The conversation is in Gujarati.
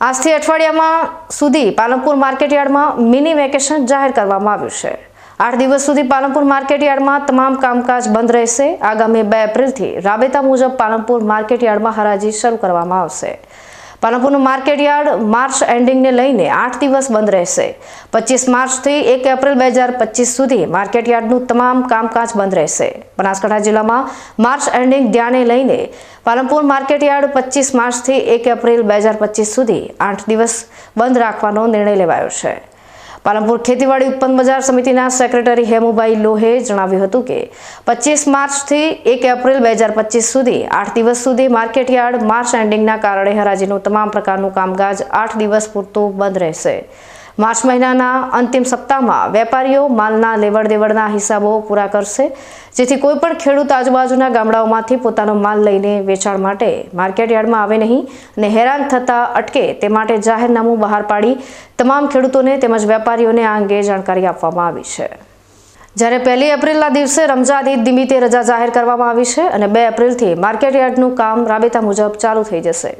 આજથી અઠવાડિયામાં સુધી પાલનપુર માર્કેટયાર્ડમાં મિની વેકેશન જાહેર કરવામાં આવ્યું છે. આઠ દિવસ સુધી પાલનપુર માર્કેટયાર્ડમાં તમામ કામકાજ બંધ રહેશે. આગામી બે એપ્રિલથી રાબેતા મુજબ પાલનપુર માર્કેટયાર્ડમાં હરાજી શરૂ કરવામાં આવશે. પાલનપુરનું માર્કેટયાર્ડ માર્ચ એન્ડિંગને લઈને આઠ દિવસ બંધ રહેશે. પચીસ માર્ચથી એક એપ્રિલ બે હજાર પચીસ સુધી માર્કેટયાર્ડનું તમામ કામકાજ બંધ રહેશે. બનાસકાંઠા જિલ્લામાં માર્ચ એન્ડિંગ ધ્યાને લઈને પાલનપુર માર્કેટયાર્ડ પચીસ માર્ચથી એક એપ્રિલ બે હજાર પચીસ સુધી આઠ દિવસ બંધ રાખવાનો નિર્ણય લેવાયો છે. પાલનપુર ખેતીવાડી ઉત્પન્ન બજાર સમિતિના સેક્રેટરી હેમુભાઈ લોહે જણાવ્યું હતું કે પચીસ માર્ચથી એક એપ્રિલ બે હજાર પચીસ સુધી, આઠ દિવસ સુધી માર્કેટયાર્ડ માર્ચ એન્ડિંગના કારણે હરાજીનું તમામ પ્રકારનું કામકાજ આઠ દિવસ પૂરતું બંધ રહેશે. માર્ચ મહિનાના અંતિમ સપ્તાહમાં વેપારીઓ માલના લેવડ દેવડના હિસાબો પૂરા કરશે, જેથી કોઈ પણ ખેડૂત આજુબાજુના ગામડાઓમાંથી પોતાનો માલ લઈને વેચાણ માટે માર્કેટયાર્ડમાં આવે નહીં અને હેરાન થતા અટકે તે માટે જાહેરનામું બહાર પાડી તમામ ખેડૂતોને તેમજ વેપારીઓને આ અંગે જાણકારી આપવામાં આવી છે. જ્યારે પહેલી એપ્રિલના દિવસે રમઝાન ઈદ નિમિત્તે રજા જાહેર કરવામાં આવી છે અને બે એપ્રિલથી માર્કેટયાર્ડનું કામ રાબેતા મુજબ ચાલુ થઈ જશે.